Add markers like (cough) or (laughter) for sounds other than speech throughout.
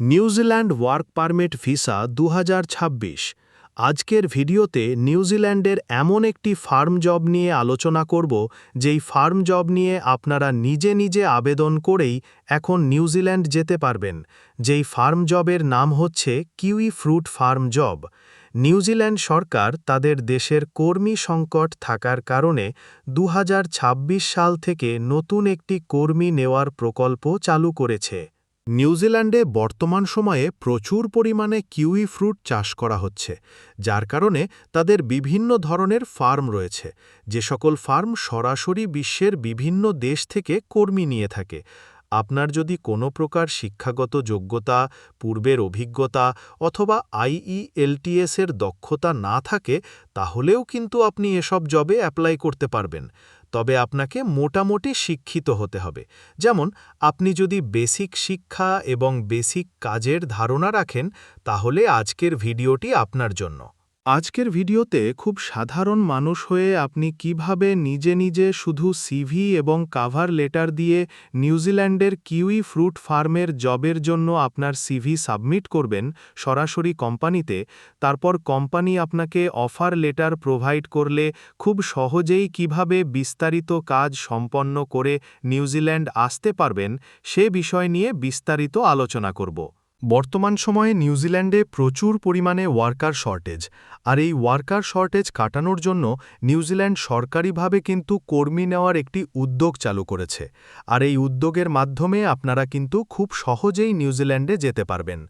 New Zealand work permit visa দু হাজার ছাব্বিশ। আজকের ভিডিওতে নিউজিল্যান্ডের এমন একটি ফার্ম জব নিয়ে আলোচনা করব, যেই ফার্ম জব নিয়ে আপনারা নিজে নিজে আবেদন করেই এখন নিউজিল্যান্ড যেতে পারবেন, যেই ফার্ম জবের নাম হচ্ছে kiwi fruit farm job. New Zealand সরকার তাদের দেশের কর্মী সংকট থাকার কারণে দু হাজার ছাব্বিশ সাল থেকে নতুন একটি কর্মী নেওয়ার প্রকল্প চালু করেছে। নিউজিল্যান্ডে বর্তমান সময়ে প্রচুর পরিমাণে কিউই ফ্রুট চাষ করা হচ্ছে, যার কারণে তাদের বিভিন্ন ধরনের ফার্ম রয়েছে। যে সকল ফার্ম সরাসরি বিশ্বের বিভিন্ন দেশ থেকে কর্মী নিয়ে থাকে। আপনার যদি কোনো প্রকার শিক্ষাগত যোগ্যতা, পূর্বের অভিজ্ঞতা অথবা আইইএলটিএসের দক্ষতা না থাকে, তাহলেও কিন্তু আপনি এসব জবে অ্যাপ্লাই করতে পারবেন। তবে আপনাকে মোটামুটি শিক্ষিত হতে হবে। যেমন, আপনি যদি বেসিক শিক্ষা এবং বেসিক কাজের ধারণা রাখেন, তাহলে আজকের ভিডিওটি আপনার জন্য। আজকের ভিডিওতে খুব সাধারণ মানুষ হয়ে আপনি কীভাবে নিজে নিজে শুধু সিভি এবং কাভার লেটার দিয়ে নিউজিল্যান্ডের কিউই ফ্রুট ফার্মের জবের জন্য আপনার সিভি সাবমিট করবেন সরাসরি কোম্পানিতে তারপর কোম্পানি আপনাকে অফার লেটার প্রোভাইড করলে খুব সহজেই কীভাবে বিস্তারিত কাজ সম্পন্ন করে নিউজিল্যান্ড আসতে পারবেন, সে বিষয় নিয়ে বিস্তারিত আলোচনা করব। বর্তমান সময়ে নিউজিল্যান্ডে প্রচুর পরিমাণে ওয়ার্কার শর্টেজ, আর এই ওয়ার্কার শর্টেজ কাটানোর জন্য নিউজিল্যান্ড সরকারিভাবে কিন্তু কর্মী নেওয়ার একটি উদ্যোগ চালু করেছে। আর এই উদ্যোগের মাধ্যমে আপনারা কিন্তু খুব সহজেই নিউজিল্যান্ডে যেতে পারবেন।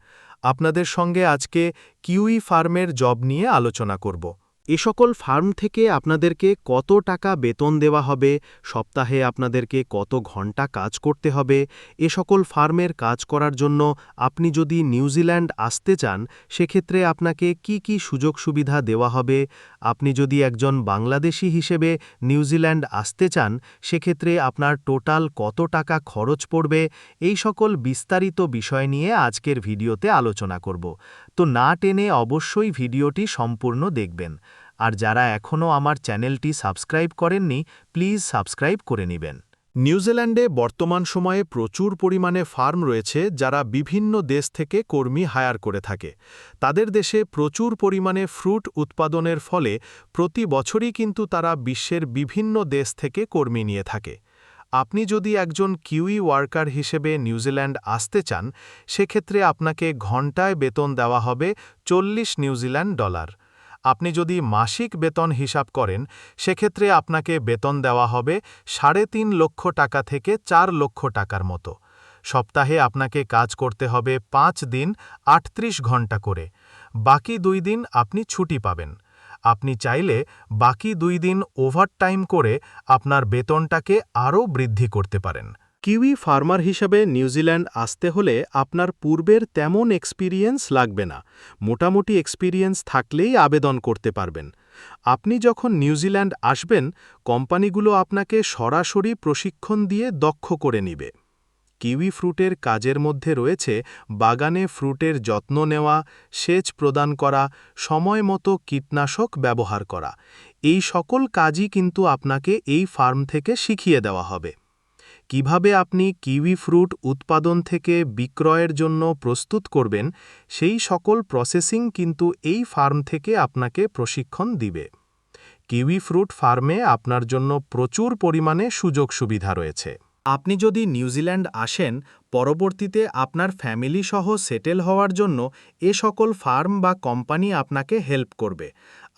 আপনাদের সঙ্গে আজকে কিউই ফার্মের জব নিয়ে আলোচনা করব। এ সকল ফার্ম থেকে আপনাদেরকে কত টাকা বেতন দেওয়া হবে, সপ্তাহে আপনাদেরকে কত ঘণ্টা কাজ করতে হবে, এ সকল ফার্মের কাজ করার জন্য আপনি যদি নিউজিল্যান্ড আসতে চান, সেক্ষেত্রে আপনাকে কি কি সুযোগ সুবিধা দেওয়া হবে, আপনি যদি একজন বাংলাদেশি হিসেবে নিউজিল্যান্ড আসতে চান, সেক্ষেত্রে আপনার টোটাল কত টাকা খরচ পড়বে, এই সকল বিস্তারিত বিষয় নিয়ে আজকের ভিডিওতে আলোচনা করব। তো না টেনে অবশ্যই ভিডিওটি সম্পূর্ণ দেখবেন। আর যারা এখনও আমার চ্যানেলটি সাবস্ক্রাইব করেননি, প্লিজ সাবস্ক্রাইব করে নেবেন। নিউজিল্যান্ডে বর্তমান সময়ে প্রচুর পরিমাণে ফার্ম রয়েছে যারা বিভিন্ন দেশ থেকে কর্মী হায়ার করে থাকে। তাদের দেশে প্রচুর পরিমাণে ফ্রুট উৎপাদনের ফলে প্রতি বছরই কিন্তু তারা বিশ্বের বিভিন্ন দেশ থেকে কর্মী নিয়ে থাকে। আপনি যদি একজন কিউই ওয়ার্কার হিসেবে নিউজিল্যান্ড আসতে চান, সেক্ষেত্রে আপনাকে ঘণ্টায় বেতন দেওয়া হবে চল্লিশ নিউজিল্যান্ড ডলার। আপনি যদি মাসিক বেতন হিসাব করেন, সেক্ষেত্রে আপনাকে বেতন দেওয়া হবে সাড়ে তিন লক্ষ টাকা থেকে চার লক্ষ টাকার মতো। সপ্তাহে আপনাকে কাজ করতে হবে পাঁচ দিন আটত্রিশ ঘণ্টা করে। বাকি দুই দিন আপনি ছুটি পাবেন। আপনি চাইলে বাকি দুই দিন ওভারটাইম করে আপনার বেতনটাকে আরও বৃদ্ধি করতে পারেন। কিউই ফার্মার হিসাবে নিউজিল্যান্ড আসতে হলে আপনার পূর্বের তেমন এক্সপিরিয়েন্স লাগবে না। মোটামুটি এক্সপিরিয়েন্স থাকলেই আবেদন করতে পারবেন। আপনি যখন নিউজিল্যান্ড আসবেন, কোম্পানিগুলো আপনাকে সরাসরি প্রশিক্ষণ দিয়ে দক্ষ করে নিবে। কিউই ফ্রুটের কাজের মধ্যে রয়েছে বাগানে ফ্রুটের যত্ন নেওয়া, সেচ প্রদান করা, সময় মতো কীটনাশক ব্যবহার করা। এই সকল কাজই কিন্তু আপনাকে এই ফার্ম থেকে শিখিয়ে দেওয়া হবে। কীভাবে আপনি কিউই ফ্রুট উৎপাদন থেকে বিক্রয়ের জন্য প্রস্তুত করবেন, সেই সকল প্রসেসিং কিন্তু এই ফার্ম থেকে আপনাকে প্রশিক্ষণ দিবে। কিউই ফ্রুট ফার্মে আপনার জন্য প্রচুর পরিমাণে সুযোগ সুবিধা রয়েছে। আপনি যদি নিউজিল্যান্ড আসেন, পরবর্তীতে আপনার ফ্যামিলি সহ সেটেল হওয়ার জন্য এ সকল ফার্ম বা কোম্পানি আপনাকে হেল্প করবে।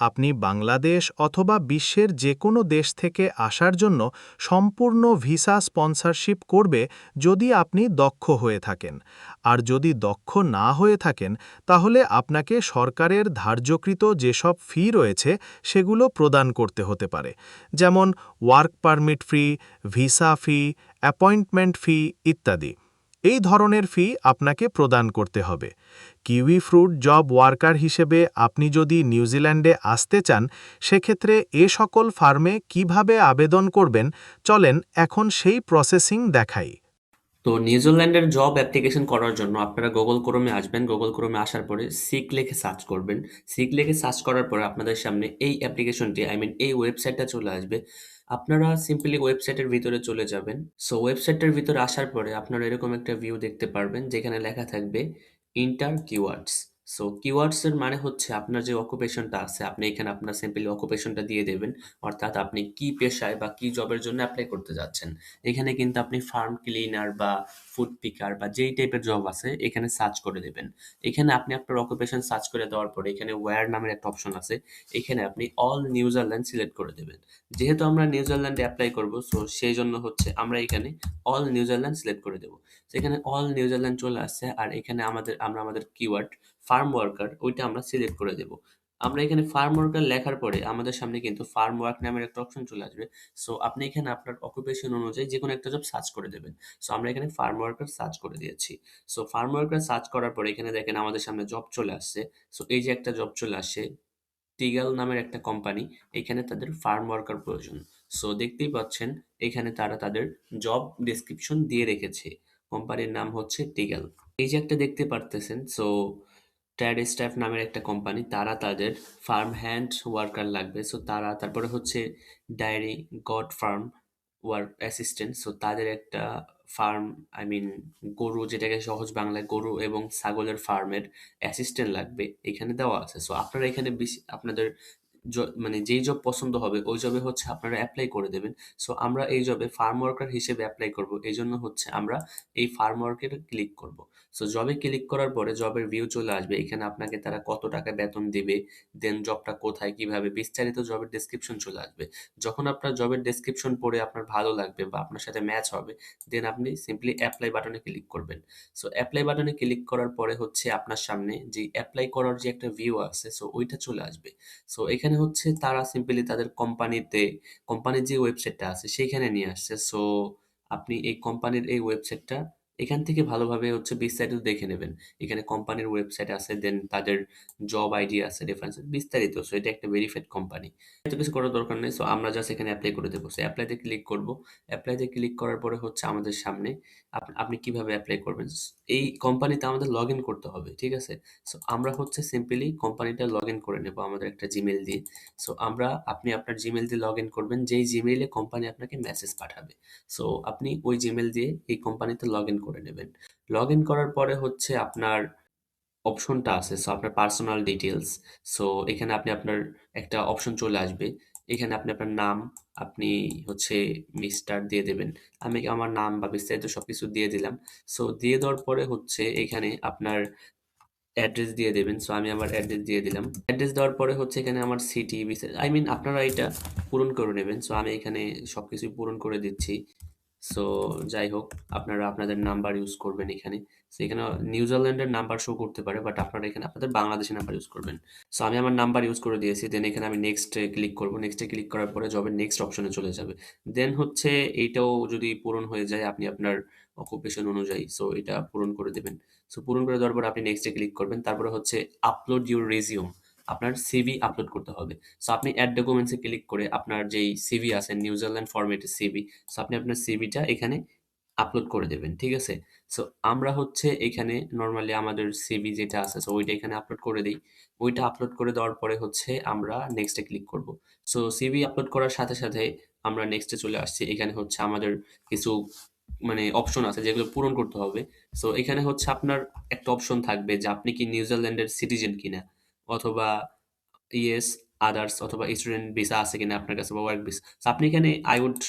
আপনি বাংলাদেশ অথবা বিশ্বের যে কোনো দেশ থেকে আসার জন্য সম্পূর্ণ ভিসা স্পন্সরশিপ করবে যদি আপনি দক্ষ হয়ে থাকেন। আর যদি দক্ষ না হয়ে থাকেন, তাহলে আপনাকে সরকারের ধার্যকৃত যেসব ফি রয়েছে, সেগুলো প্রদান করতে হতে পারে। যেমন work permit fee, visa fee, appointment fee ইত্যাদি। এই ধরনের ফি আপনাকে প্রদান করতে হবে। কিউই ফ্রুট জব ওয়ার্কার হিসেবে আপনি যদি নিউজিল্যান্ডে আসতে চান, সেক্ষেত্রে এ সকল ফার্মে কীভাবে আবেদন করবেন, চলেন এখন সেই প্রসেসিং দেখাই। তো নিউজিল্যান্ডের জব অ্যাপ্লিকেশন করার জন্য আপনারা গুগল ক্রোমে আসবেন। গুগল ক্রোমে আসার পরে সিক লিখে সার্চ করবেন। সিক লিখে সার্চ করার পরে আপনাদের সামনে এই অ্যাপ্লিকেশনটি, আই মিন এই ওয়েবসাইটটা চলে আসবে। আপনারা সিম্পলি ওয়েবসাইটের ভিতরে চলে যাবেন। সো ওয়েবসাইটের ভিতরে আসার পরে আপনারা এরকম একটা ভিউ দেখতে পারবেন, যেখানে লেখা থাকবে in term keywords. So keywords এর মানে হচ্ছে আপনার যে অকুপেশনটা আছে, আপনি এখানে আপনার সিম্পলি অকুপেশনটা দিয়ে দেবেন। অর্থাৎ আপনি কি পেশায় বা কি জবের জন্য অ্যাপ্লাই করতে যাচ্ছেন। এখানে কিন্তু আপনি ফার্ম ক্লিনার বা ফুড পিকার বা যেই টাইপের জব আছে, এখানে সার্চ করে দেবেন। এখানে আপনি আপনার অকুপেশন সার্চ করে দেওয়ার পরে এখানে ওয়্যার নামের একটা অপশন আছে, এখানে আপনি অল নিউজিল্যান্ড সিলেক্ট করে দেবেন। যেহেতু আমরা নিউজিল্যান্ডে অ্যাপ্লাই করব সো সেই জন্য হচ্ছে আমরা এখানে অল নিউজিল্যান্ড সিলেক্ট করে দেবো। তো এখানে অল নিউজিল্যান্ড চলে আসছে, আর এখানে আমাদের, আমরা আমাদের কিওয়ার্ড ফার্ম ওয়ার্কার ওইটা আমরা সিলেক্ট করে দেব। আমরা এখানে ফার্ম ওয়ার্কার লেখার পরে আমাদের সামনে কিন্তু ফার্ম ওয়ার্ক নামের একটা অপশন চলে আসবে। সো আপনি এখানে আপনার অকুপেশন অনুযায়ী যে কোনো একটা জব সার্চ করে দেবেন। সো আমরা এখানে ফার্ম ওয়ার্কার সার্চ করে দিয়েছি। সো ফার্ম ওয়ার্কার সার্চ করার পরে এখানে দেখেন আমাদের সামনে জব চলে আসছে। সো এই যে একটা জব চলে আসছে টিগাল নামের একটা কোম্পানি এখানে তাদের ফার্ম ওয়ার্কার প্রয়োজন। সো দেখতেই পাচ্ছেন, এখানে তারা তাদের জব ডেসক্রিপশন দিয়ে রেখেছে। কোম্পানির নাম হচ্ছে টিগাল এই যে একটা দেখতে পারতেছেন সো ট্যাড স্টাফ নামের একটা কোম্পানি তারা তাদের ফার্ম হ্যান্ড ওয়ার্কার লাগবে। সো তারা, তারপরে হচ্ছে dairy goat farm work assistant so তাদের একটা ফার্ম আই মিন গরু যেটাকে সহজ বাংলায় গরু এবং ছাগলের ফার্মের অ্যাসিস্ট্যান্ট লাগবে, এখানে দেওয়া আছে। সো আপনারা এখানে বেশি, আপনাদের মানে যেই জব পছন্দ হবে, ওই জবে হচ্ছে আপনারা অ্যাপ্লাই করে দেবেন। সো আমরা এই জবে ফার্ম ওয়ার্কার হিসেবে অ্যাপ্লাই করব। এই জন্য হচ্ছে আমরা এই ফার্ম ওয়ার্কের ক্লিক করব। সো জবে ক্লিক করার পরে জবের ভিউ চলে আসবে। এখানে আপনাকে তারা কত টাকা বেতন দেবে দেন জবটা কোথায়, কীভাবে, বিস্তারিত জবের ডেসক্রিপশন চলে আসবে। যখন আপনার জবের ডেসক্রিপশন পড়ে আপনার ভালো লাগবে বা আপনার সাথে ম্যাচ হবে দেন আপনি সিম্পলি অ্যাপ্লাই বাটনে ক্লিক করবেন। সো অ্যাপ্লাই বাটনে ক্লিক করার পরে হচ্ছে আপনার সামনে যে অ্যাপ্লাই করার যে একটা ভিউ আছে সো ওইটা চলে আসবে। সো এখানে হচ্ছে তারা সিম্পলি তাদের কোম্পানিতে কোম্পানির যে ওয়েবসাইটটা আছে সেইখানে নিয়ে আসছে। সো আপনি এই কোম্পানির এই ওয়েবসাইটটা এখান থেকে ভালোভাবে হচ্ছে বিস্তারিত দেখে নেবেন। এখানে কোম্পানির ওয়েবসাইট আছে দেন তাদের জব আইডি আছে রেফারেন্স বিস্তারিত। সো এটা একটা ভেরিফাইড কোম্পানি এত কিছু করার দরকার নেই। সো আমরা জাস্ট এখানে অ্যাপ্লাই করে দেবো। সো অ্যাপ্লাইতে ক্লিক করব। অ্যাপ্লাইতে ক্লিক করার পরে হচ্ছে আমাদের সামনে আপনি কীভাবে অ্যাপ্লাই করবেন? এই কোম্পানিতে আমাদের লগ ইন করতে হবে, ঠিক আছে? সো আমরা হচ্ছে সিম্পলি কোম্পানিটা লগ ইন করে নেব আমাদের একটা জিমেল দিয়ে। সো আমরা, আপনি আপনার জিমেল দিয়ে লগ ইন করবেন, যেই জিমেইলে কোম্পানি আপনাকে মেসেজ পাঠাবে। সো আপনি ওই জিমেল দিয়ে এই কোম্পানিতে লগ ইন করে নেবেন। লগ ইন করার পরে হচ্ছে আপনার অপশনটা আছে সো আপনার পার্সোনাল ডিটেলস সো এখানে আপনি আপনার একটা অপশন চলে আসবে। এখানে আপনি আপনার নাম, আপনি হচ্ছে মিস্টার দিয়ে দেবেন। আমি আমার নাম বা বিস্তারিত সব কিছু দিয়ে দিলাম। সো দিয়ে দেওয়ার পরে হচ্ছে এখানে আপনার অ্যাড্রেস দিয়ে দেবেন। সো আমি আমার অ্যাড্রেস দিয়ে দিলাম। অ্যাড্রেস দেওয়ার পরে হচ্ছে এখানে আমার সিটি আই মিন আপনারা এটা পূরণ করে নেবেন। সো আমি এখানে সব কিছুই পূরণ করে দিচ্ছি। সো যাই হোক আপনারা আপনাদের নাম্বার ইউজ করবেন এখানে। সো এখানে নিউজিল্যান্ডের নাম্বার শো করতে পারে বাট আপনারা এখানে আপনাদের বাংলাদেশের নাম্বার ইউজ করবেন। সো আমি আমার নাম্বার ইউজ করে দিয়েছি দেন এখানে আমি নেক্সটে ক্লিক করব। নেক্সটে ক্লিক করার পরে জবের নেক্সট অপশনে চলে যাবে। দেন হচ্ছে এইটাও যদি পূরণ হয়ে যায়, আপনি আপনার অকুপেশন অনুযায়ী সো এটা পূরণ করে দেবেন। সো পূরণ করে দেওয়ার পর আপনি নেক্সটে ক্লিক করবেন। তারপরে হচ্ছে আপলোড ইউর রেজিউম আপনার সিভি আপলোড করতে হবে। সো আপনি অ্যাড ডকুমেন্টসে ক্লিক করে আপনার যেই সিভি আছে নিউজিল্যান্ড ফরম্যাটের সিভি সো আপনি আপনার সিভিটা এখানে আপলোড করে দেবেন, ঠিক আছে? সো আমরা হচ্ছে এখানে নর্মালি আমাদের সিভি যেটা আছে সো ওইটা এখানে আপলোড করে দিই। ওইটা আপলোড করে দেওয়ার পরে হচ্ছে আমরা নেক্সটে ক্লিক করব। সো সিভি আপলোড করার সাথে সাথে আমরা নেক্সটে চলে আসছি। এখানে হচ্ছে আমাদের কিছু মানে অপশন আছে যেগুলো পূরণ করতে হবে। সো এখানে হচ্ছে আপনার একটা অপশন থাকবে যে আপনি কি নিউজিল্যান্ডের সিটিজেন কিনা। অথবা ইয়েস, আদার্স অথবা স্টুডেন্ট ভিসা আছে কিনা আপনার কাছে বা ওয়ার্ক ভিসা। আপনি এখানে I would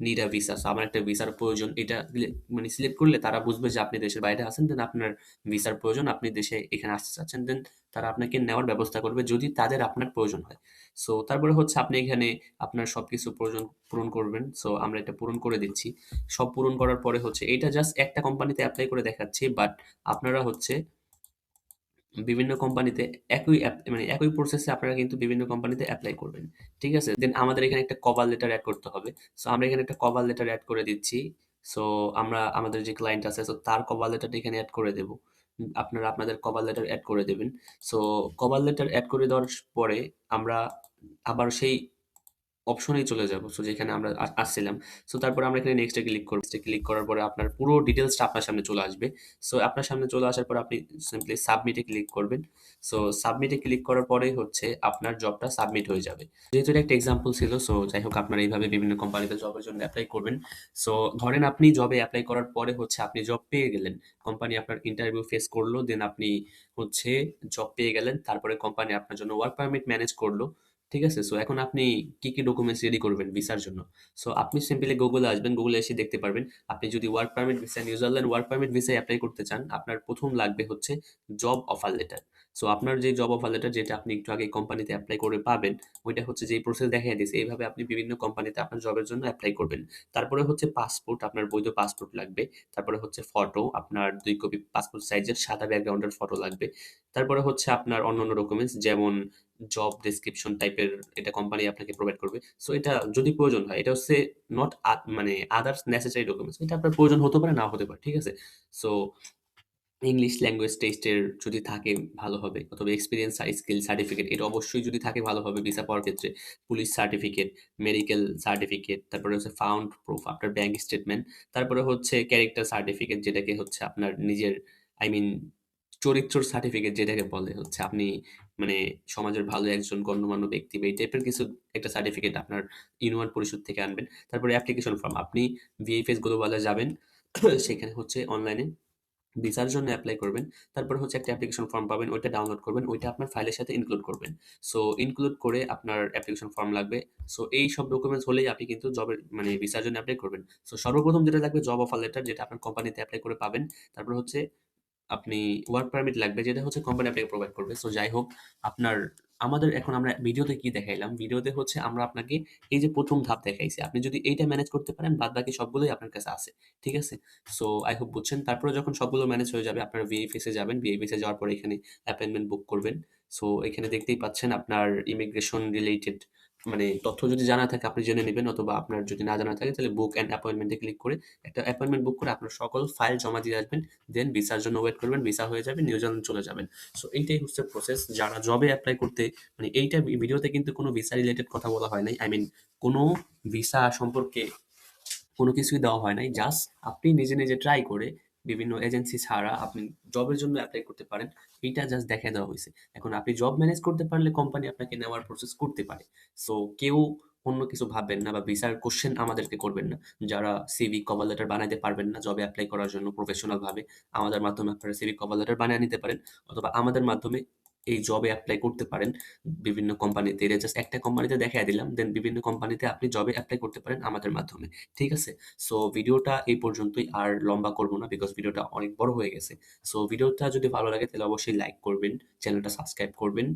need a visa আমার একটা ভিসার প্রয়োজন। এটা মানে সিলেক্ট করলে তারা বুঝবে যে আপনি দেশের বাইরে আছেন দেন আপনার ভিসার প্রয়োজন, আপনি দেশে এখানে আসতে চাচ্ছেন দেন তারা আপনাকে নেওয়ার ব্যবস্থা করবে যদি তাদের আপনার প্রয়োজন হয়। সো তারপরে হচ্ছে আপনি এখানে আপনার সবকিছু প্রয়োজন পূরণ করবেন। সো আমরা এটা পূরণ করে দিচ্ছি। সব পূরণ করার পরে হচ্ছে, এটা জাস্ট একটা কোম্পানিতে অ্যাপ্লাই করে দেখাচ্ছি বাট আপনারা হচ্ছে বিভিন্ন কোম্পানিতে একই মানে একই প্রসেসে আপনারা কিন্তু বিভিন্ন কোম্পানিতে অ্যাপ্লাই করবেন। ঠিক আছে? দেন আমাদের এখানে একটা কভার লেটার অ্যাড করতে হবে। সো আমরা এখানে একটা কভার লেটার অ্যাড করে দিচ্ছি। সো আমরা আমাদের যে ক্লায়েন্ট আছে সো তার কভার লেটারটা এখানে অ্যাড করে দেব। আপনারা আপনাদের কভার লেটার অ্যাড করে দেবেন। সো কভার লেটার অ্যাড করে দেওয়ার পরে আমরা আবার সেই অপশনেই চলে যাব। সো যেখানে আমরা আসছিলাম। সো তারপরে আমরা এখানে নেক্সট ক্লিক করব। নেক্সট ক্লিক করার পরে আপনার পুরো ডিটেইলসটা আপনার সামনে চলে আসবে। সো আপনার সামনে চলে আসার পর আপনি সিম্পলি সাবমিট ক্লিক করবেন। সো সাবমিট ক্লিক করার পরেই হচ্ছে আপনার জবটা সাবমিট হয়ে যাবে। যেহেতু এটা একটা এক্সাম্পল ছিল সো যাই হোক আপনারা এইভাবে বিভিন্ন কোম্পানিতে জবের জন্য অ্যাপ্লাই করবেন। সো ধরেন আপনি জবে অ্যাপ্লাই করার পরে হচ্ছে আপনি জব পেয়ে গেলেন। কোম্পানি আপনার ইন্টারভিউ ফেস করল। দেন আপনি হচ্ছে জব পেয়ে গেলেন। তারপরে কোম্পানি আপনার জন্য ওয়ার্ক পারমিট ম্যানেজ করল। ঠিক আছে? সো এখন আপনি কি, কি ডকুমেন্টস রেডি করবেন ভিসার জন্য? সো আপনি সিম্পলি গুগলে আসবেন। গুগলে এসে দেখতে পারবেন। আপনি যদি work permit visa New Zealand work permit ভিসায় অ্যাপ্লাই করতে চান, আপনার প্রথম লাগবে হচ্ছে জব অফার লেটার। সো আপনার যে জব অফার লেটার যেটা আপনি একটু আগে কোম্পানিতে অ্যাপ্লাই করে পাবেন, ওইটা হচ্ছে যে প্রসেস দেখাইয়া দিয়েছে এইভাবে আপনি বিভিন্ন কোম্পানিতে আপনার জবের জন্য অ্যাপ্লাই করবেন। তারপরে হচ্ছে পাসপোর্ট, আপনার বৈধ পাসপোর্ট লাগবে। তারপরে হচ্ছে ফটো, আপনার দুই কপি পাসপোর্ট সাইজের সাদা ব্যাকগ্রাউন্ডের ফটো লাগবে। তারপরে হচ্ছে আপনার অন্যান্য ডকুমেন্টস যেমন জব ডেসক্রিপশন টাইপের এটা কোম্পানি আপনাকে প্রোভাইড করবে। সো এটা যদি প্রয়োজন হয়, এটা হচ্ছে নট মানে আদার্স নেসেসারি ডকুমেন্টস। এটা আপনার প্রয়োজন হতে পারে, না হতে পারে। ঠিক আছে? সো ইংলিশ ল্যাঙ্গুয়েজ টেস্টের যদি থাকে ভালো হবে অথবা এক্সপিরিয়েন্স স্কিল সার্টিফিকেট এটা অবশ্যই যদি থাকে ভালো হবে ভিসা পাওয়ার ক্ষেত্রে। পুলিশ সার্টিফিকেট, মেডিকেল সার্টিফিকেট, তারপরে হচ্ছে ফাউন্ড প্রুফ, আপনার ব্যাংক স্টেটমেন্ট, তারপরে হচ্ছে ক্যারেক্টার সার্টিফিকেট যেটাকে হচ্ছে আপনার নিজের আই মিন চরিত্র সার্টিফিকেট যেটাকে বলে হচ্ছে আপনি মানে সমাজের ভালো একজন গণ্যমান্য ব্যক্তি বা এই টাইপের কিছু একটা সার্টিফিকেট আপনার ইউনিয়ন পরিষদ থেকে আনবেন। তারপরে অ্যাপ্লিকেশন ফর্ম। আপনি ভিএফএস গ্লোবালে যাবেন। (coughs) সেখানে হচ্ছে অনলাইনে ভিসার জন্য অ্যাপ্লাই করবেন। তারপর হচ্ছে একটা অ্যাপ্লিকেশন ফর্ম পাবেন, ওইটা ডাউনলোড করবেন। ওইটা আপনার ফাইলের সাথে ইনক্লুড করবেন। সো ইনক্লুড করে আপনার অ্যাপ্লিকেশন ফর্ম লাগবে। সো এই সব ডকুমেন্টস হলেই আপনি কিন্তু জবের মানে ভিসার জন্য অ্যাপ্লাই করবেন। সো সর্বপ্রথম যেটা লাগবে জব অফার লেটার যেটা আপনার কোম্পানিতে অ্যাপ্লাই করে পাবেন। তারপর হচ্ছে আপনি ওয়ার্ক পারমিট লাগবে যেটা হচ্ছে কোম্পানি আপনাকে প্রোভাইড করবে। সো যাই হোক আপনার আমাদের এখন আমরা ভিডিওতে কি দেখাইলাম? ভিডিওতে হচ্ছে আমরা আপনাকে এই যে প্রথম ধাপ দেখাইছি। আপনি যদি এইটা ম্যানেজ করতে পারেন বাদ বাকি সবগুলোই আপনার কাছে আছে। ঠিক আছে? সো আই হোপ বুঝছেন। তারপরে যখন সবগুলো ম্যানেজ হয়ে যাবে, আপনার ভিএফএস যাবেন। ভিএফএস যাওয়ার পরে এখানে অ্যাপয়েন্টমেন্ট বুক করবেন। সো এখানে দেখতেই পাচ্ছেন আপনার ইমিগ্রেশন রিলেটেড মানে তথ্য যদি জানা থাকে আপনি জেনে নেবেন অথবা আপনার যদি না জানা থাকে তাহলে বুক অ্যান্ড অ্যাপয়েন্টমেন্টে ক্লিক করে একটা অ্যাপয়েন্টমেন্ট বুক করে আপনার সকল ফাইল জমা দিয়ে আসবেন। দেন ভিসার জন্য ওয়েট করবেন। ভিসা হয়ে যাবে, নিউজিল্যান্ড চলে যাবেন। সো এইটাই হচ্ছে প্রসেস। যারা জবে অ্যাপ্লাই করতে মানে এইটা ভিডিওতে কিন্তু কোনো ভিসা রিলেটেড কথা বলা হয় নাই। আই মিন কোনো ভিসা সম্পর্কে কোনো কিছুই দেওয়া হয় নাই। জাস্ট আপনি নিজে, নিজে ট্রাই করে বিভিন্ন এজেন্সি ছাড়া আপনি জবের জন্য অ্যাপ্লাই করতে পারেন। এটা জাস্ট দেখা দেওয়া হয়েছে এখন আপনি জব ম্যানেজ করতে পারলে কোম্পানি আপনাকে নেওয়ার প্রসেস করতে পারে। সো কেউ অন্য কিছু ভাববেন না বা ভিসার কোশ্চেন আমাদেরকে করবেন না। যারা সিভি, কভার লেটার বানাতে পারবেন না জবে অ্যাপ্লাই করার জন্য প্রফেশনাল ভাবে, আমাদের মাধ্যমে আপনারা সিভি, কভার লেটার বানিয়ে নিতে পারেন অথবা আমাদের মাধ্যমে এই জবে অ্যাপ্লাই করতে পারেন বিভিন্ন কোম্পানিতে। এটা জাস্ট একটা কোম্পানিতে দেখাই দিলাম। দেন বিভিন্ন কোম্পানিতে আপনি জবে অ্যাপ্লাই করতে পারেন আমাদের মাধ্যমে। ঠিক আছে? সো ভিডিওটা এই পর্যন্তই। আর লম্বা করব না বিকজ ভিডিওটা অনেক বড় হয়ে গেছে। সো ভিডিওটা যদি ভালো লাগে তাহলে অবশ্যই লাইক করবেন, চ্যানেলটা সাবস্ক্রাইব করবেন।